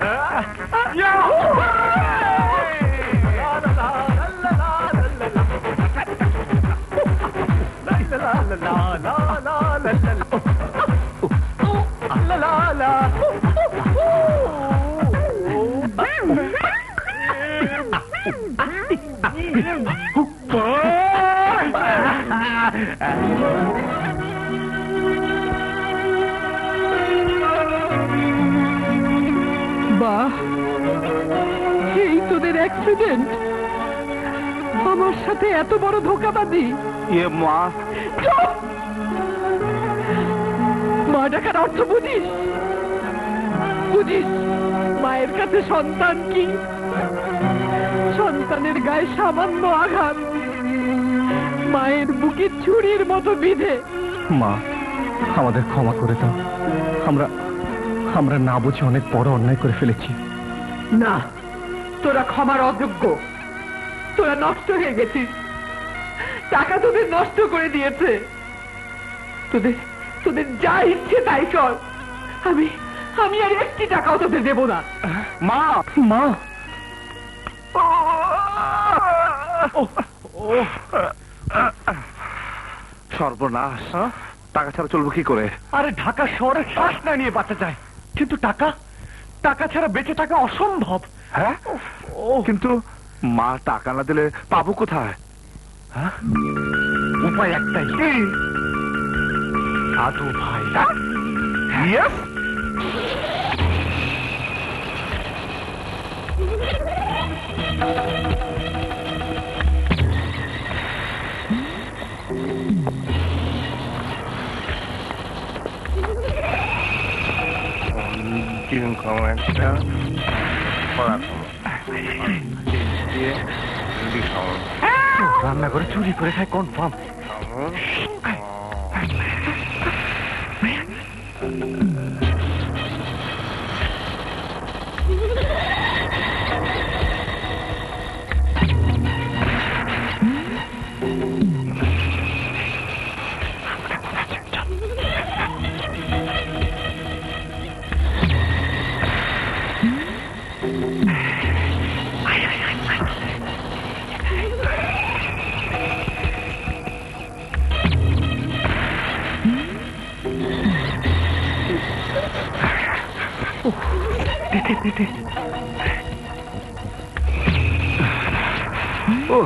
ياهو Oh! এই তোদের accident আমার সাথে এত বড় ধোকাবাজি? ইয়ে মা। মা ডাকার অর্থ বুঝিস? বুঝিস মায়ের কাছে সন্তান কি? সন্তানের গায়ে সামান্য আঘাত মায়ের বুকে ছুরির মতো বিধে। মা আমাদের ক্ষমা করে দাও। আমরা আমরা না বুঝে অনেক বড় অন্যায় করে ফেলেছি। না তোরা ক্ষমার অযোগ্য। তোরা নষ্ট হয়ে গেছিস। টাকা তোদের নষ্ট করে দিয়েছে। তোদের তোদের যা ইচ্ছে তাই কর। আমি আমি আর একটি টাকাও তোদের দেবো না। মা মা। সর্বনাশ। টাকা ছাড়া চলবো কি করে? আরে ঢাকা শহরে শ্বাস না নিয়ে বাঁচা যায়। কিন্তু টাকা? টাকা ছাড়া বেঁচে থাকা অসম্ভব। হ্যাঁ? কিন্তু মা টাকা না দিলে পাবো কোথায়? হ্যাঁ? উপায় একটাই। সাধু ভাই। কীরকম একটা রান্না করে চুরি করে খায় কনফার্ম ও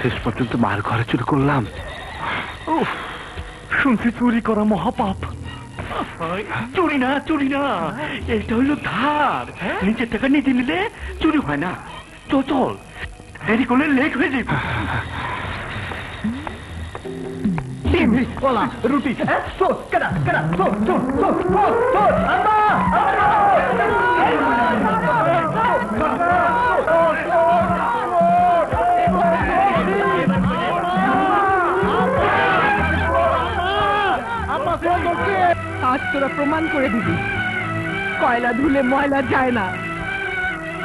শেষ পর্যন্ত মার ঘরে চুরি করলাম। শুনছি চুরি করা মহাপাপ। চুরি না চুরি না। এটা হলো ধার। নিজের টাকা নিজে নিলে চুরি হয় না। চল চল দেরি করলে লেট হয়ে যাবে। কলা, রুটি আজ তোরা প্রমাণ করে দিবি। কয়লা ধুলে ময়লা যায় না।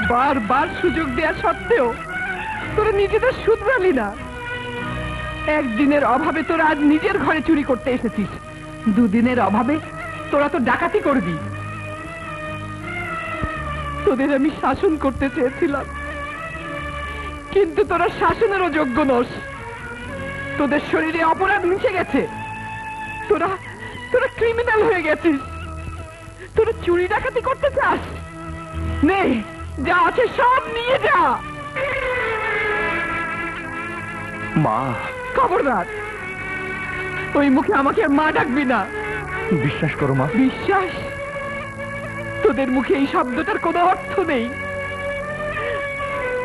বারবার সুযোগ দেয়া সত্ত্বেও তোরা নিজেদের শুধরালি না। একদিনের অভাবে তোরা আজ নিজের ঘরে চুরি করতে এসেছিস। দুদিনের অভাবে তোরা তো ডাকাতি করবি। তোদের আমি শাসন করতে চেয়েছিলাম। কিন্তু তোরা শাসনেরও যোগ্য নস। তোদের শরীরে অপরাধ মিশে গেছে। তোরা তোরা ক্রিমিনাল হয়ে গেছিস। তোরা চুরি ডাকাতি করতে চাস। নে, যা আছে সব নিয়ে যা। মা খবরদার। ওই মুখে আমাকে মা ডাকবি না। বিশ্বাস করো মা। বিশ্বাস? তোদের মুখে এই শব্দটার কোনো অর্থ নেই।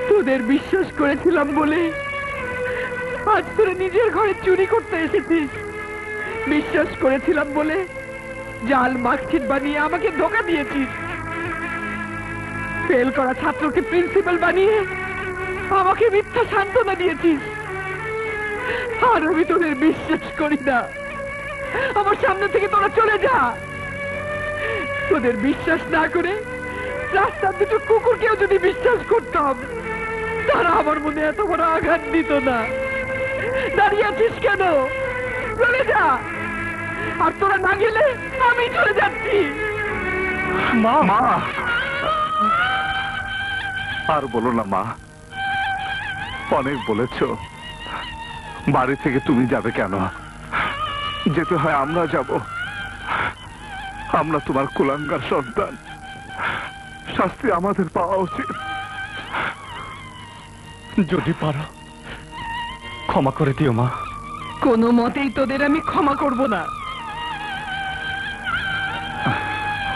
তোদের বিশ্বাস করেছিলাম বলে আজ তোরা নিজের ঘরে চুরি করতে এসেছিস। বিশ্বাস করেছিলাম বলে জাল মার্কশিট বানিয়ে আমাকে ধোকা দিয়েছিস। ফেল করা ছাত্রকে প্রিন্সিপাল বানিয়ে আমাকে মিথ্যা সান্ত্বনা দিয়েছিস। আর আমি তোদের বিশ্বাস করি না। আমার সামনে থেকে তোরা চলে যা। তোদের বিশ্বাস না করে রাস্তার দুটো কুকুরকেও যদি বিশ্বাস করতাম তারা আমার মনে এত বড় আঘাত দিত না। দাঁড়িয়ে আছিস কেন? চলে যা। আর তোরা না গেলে আমি চলে যাচ্ছি। মা! মা! আর বলো না মা। অনেক বলেছ। বাড়ি থেকে তুমি যাবে কেন? যেতে হয় আমরা যাব। আমরা তোমার কুলাঙ্গার সন্তান। শাস্তি আমাদের পাওয়া উচিত। যদি পারো, ক্ষমা করে দিও মা। কোনো মতেই তোদের আমি ক্ষমা করব না।